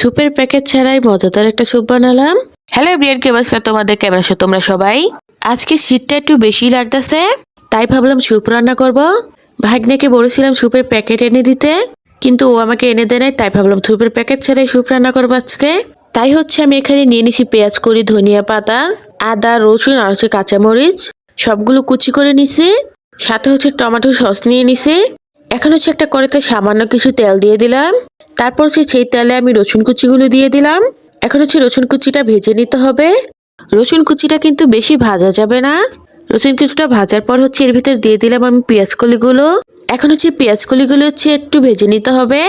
স্যুপের প্যাকেট ছাড়াই মজাদার একটা স্যুপ বানালাম। হ্যালো বিয়ার কি অবস্থা? তোমাদের কেমন আছো? তোমরা সবাই? আজকে শীতটা একটু বেশি লাগতেছে, তাই ভাবলাম স্যুপ রান্না করব। ভাগ্নেকে বলেছিলাম স্যুপের প্যাকেট এনে দিতে, কিন্তু ও আমাকে এনে দেয় নাই, তাই ভাবলাম স্যুপের প্যাকেট ছাড়াই স্যুপ রান্না করব আজকে। তাই হচ্ছে আমি এখানে নিয়ে নিছি পেঁয়াজ করি ধনিয়া পাতা, আদা, রসুন আর হচ্ছে কাঁচামরিচ। সবগুলো কুচি করে নিছি, সাথে হচ্ছে টমেটো সস নিয়ে নিছি। এখন হচ্ছে একটা কড়াইতে সামান্য কিছু তেল দিয়ে দিলাম। তারপর হচ্ছে সেই তেলে আমি রসুন কুচিগুলো দিয়ে দিলাম। এখন হচ্ছে রসুন কুচিটা ভেজে নিতে হবে। রসুন কুচিটা কিন্তু বেশি ভাজা যাবে না। রসুন কুচিটা ভাজার পর হচ্ছে এর ভিতর দিয়ে দিলাম আমি পেঁয়াজ কলিগুলো। এখন হচ্ছে পেঁয়াজ কলিগুলো হচ্ছে একটু ভেজে নিতে হবে।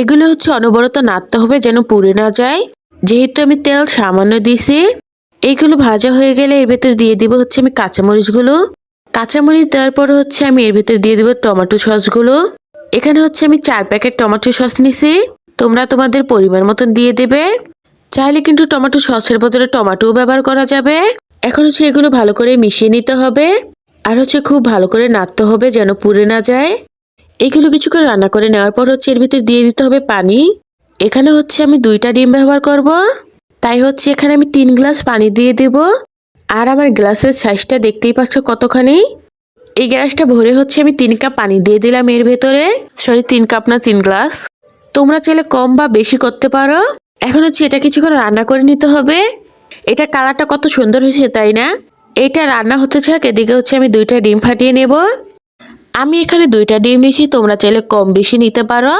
এগুলো হচ্ছে অনবরত নাড়তে হবে যেন পুড়ে না যায়। যেহেতু আমি তেল সামান্য দিয়েছি, এইগুলো ভাজা হয়ে গেলে এর ভেতর দিয়ে দিব হচ্ছে আমি কাঁচামরিচগুলো। কাঁচামরিচ দেওয়ার পর হচ্ছে আমি এর ভেতর দিয়ে দিব টমেটো সসগুলো। এখানে হচ্ছে আমি চার প্যাকেট টমেটো সস নিছি। তোমরা তোমাদের পরিমাণ মতন দিয়ে দেবে। চাইলে কিন্তু টমেটো সসের বদলে টমেটোও ব্যবহার করা যাবে। এখন হচ্ছে এগুলো ভালো করে মিশিয়ে নিতে হবে। আর হচ্ছে খুব ভালো করে নাড়তে হবে যেন পুড়ে না যায়। এগুলো কিছু করে রান্না করে নেওয়ার পর হচ্ছে এর ভিতর দিয়ে দিতে হবে পানি। এখানে হচ্ছে আমি দুইটা ডিম ব্যবহার করব। তাই হচ্ছে এখানে আমি তিন গ্লাস পানি দিয়ে দেব। আর আমার গ্লাসের সাইজটা দেখতেই পাচ্ছ কতখানি? এই গ্লাসটা ভরে হচ্ছে আমি তিন কাপ পানি দিয়ে দিলাম এর ভেতরে। সরি তিন কাপ না, তিন গ্লাস। তোমরা চাইলে কম বা বেশি করতে পারো। এখন হচ্ছে এটা কিছুক্ষণ রান্না করে নিতে হবে। এটা কালারটা কত সুন্দর হয়েছে তাই না? এটা রান্না হতে থাক, এদিকে হচ্ছে আমি দুইটা ডিম ফাটিয়ে নেব। আমি এখানে দুইটা ডিম নিয়েছি, তোমরা চাইলে কম বেশি নিতে পারো।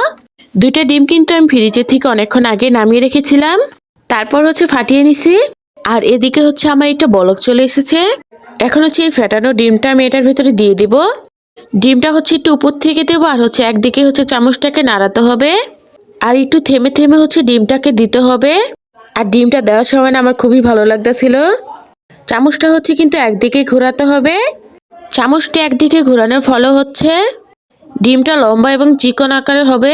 দুইটা ডিম কিন্তু আমি ফ্রিজের থেকে অনেকক্ষণ আগে নামিয়ে রেখেছিলাম। তারপর হচ্ছে ফাটিয়ে নিছি। আর এদিকে হচ্ছে আমার একটা বলক চলে এসেছে। এখন হচ্ছে এই ফেটানো ডিমটা আমি এটার ভিতরে দিয়ে দিব। ডিমটা হচ্ছে একটু উপর থেকে দেবো আর হচ্ছে একদিকে হচ্ছে চামচটাকে নাড়াতে হবে। আর একটু থেমে থেমে হচ্ছে ডিমটাকে দিতে হবে। আর ডিমটা দেওয়ার সময় না আমার খুবই ভালো লাগতেছিল। চামচটা হচ্ছে কিন্তু একদিকে ঘোরাতে হবে। চামচটা একদিকে ঘোরানোর ফলে হচ্ছে। ডিমটা লম্বা এবং চিকন আকারের হবে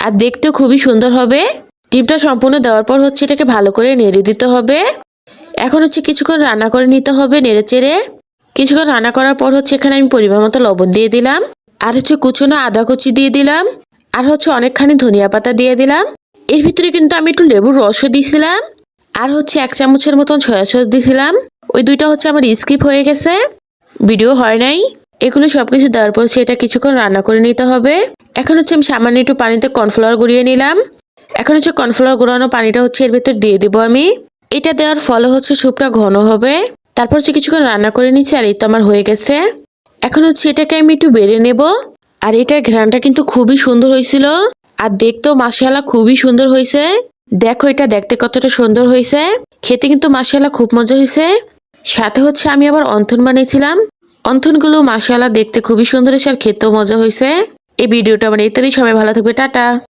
আর দেখতেও খুবই সুন্দর হবে। ডিমটা সম্পূর্ণ দেওয়ার পর হচ্ছে এটাকে ভালো করে নেড়ে দিতে হবে। এখন হচ্ছে কিছুক্ষণ রান্না করে নিতে হবে নেড়ে চেড়ে। কিছুক্ষণ রান্না করার পর হচ্ছে এখানে আমি পরিমাণ মতো লবণ দিয়ে দিলাম। আর হচ্ছে কুচনো আদা কুচি দিয়ে দিলাম। আর হচ্ছে অনেকখানি ধনিয়া পাতা দিয়ে দিলাম। এর ভিতরে কিন্তু আমি একটু লেবুর রসও দিয়েছিলাম। আর হচ্ছে এক চামচের মতন সয়া সস দিয়েছিলাম। ওই দুইটা হচ্ছে আমার স্কিপ হয়ে গেছে। ভিডিও হয় নাই। এগুলো সবকিছু দেওয়ার পর সেটা কিছুক্ষণ রান্না করে নিতে হবে। এখন হচ্ছে আমি সামান্য একটু পানিতে কর্নফ্লাওয়ার গুঁড়িয়ে নিলাম। এখন হচ্ছে কর্নফ্লাওয়ার গুঁড়ানো পানিটা হচ্ছে এর ভেতর দিয়ে দেবো আমি। এটা দেওয়ার ফলে হচ্ছে স্যুপটা ঘন হবে। তারপর হচ্ছে কিছুক্ষণ রান্না করে নিচ্ছি আর এই তো আমার হয়ে গেছে। এখন হচ্ছে এটাকে আমি একটু বেড়ে নেব। আর এটার ঘ্রানটা কিন্তু খুবই সুন্দর হয়েছিল। আর দেখতেও মাসালা খুবই সুন্দর হয়েছে। দেখো এটা দেখতে কতটা সুন্দর হয়েছে। খেতে কিন্তু মাসালা খুব মজা হয়েছে। সাথে হচ্ছে আমি আবার অন্থন বানিয়েছিলাম। অন্থনগুলো মাসালা দেখতে খুবই সুন্দর হয়েছে আর খেতেও মজা হয়েছে। এই ভিডিওটা মানে এতেই সবাই ভালো থাকবে, টাটা।